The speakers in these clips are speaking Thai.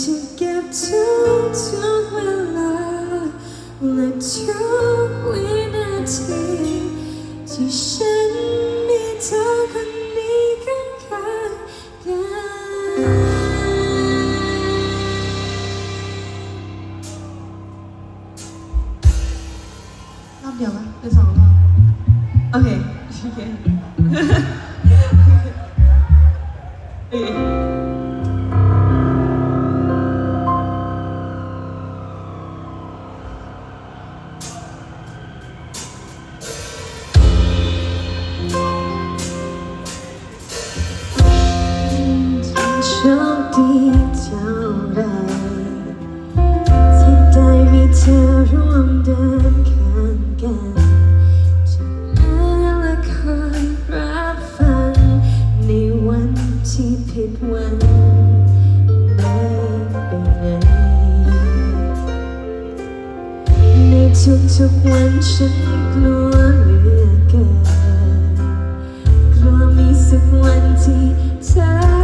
จะเก็บทุกทุกเวลาและทุกวินาทีที่ฉันมีเธอคนนี้ข้างๆกันรอบเดียวปะสองรอบโโอเค ดีเท่าไรที่ได้มีเธอร่วมเดินข้างกันจะเล่นละครรับฟังในวันที่ผิดหวังไม่เป็นไรในทุกๆวันฉันกลัวเหลือเกินกลัวมีสักวันที่เธอ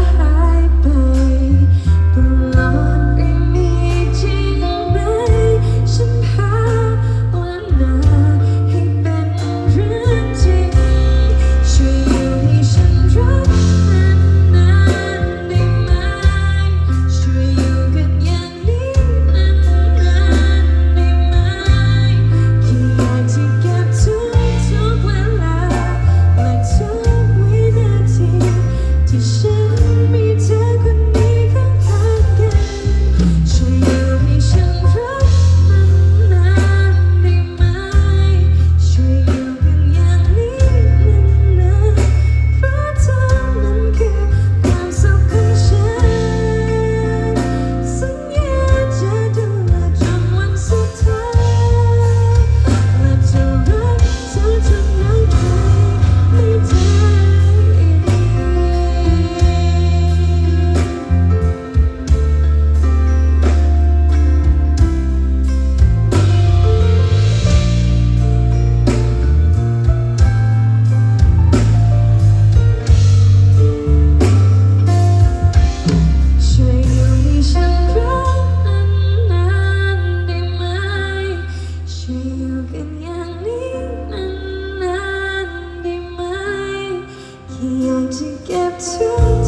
to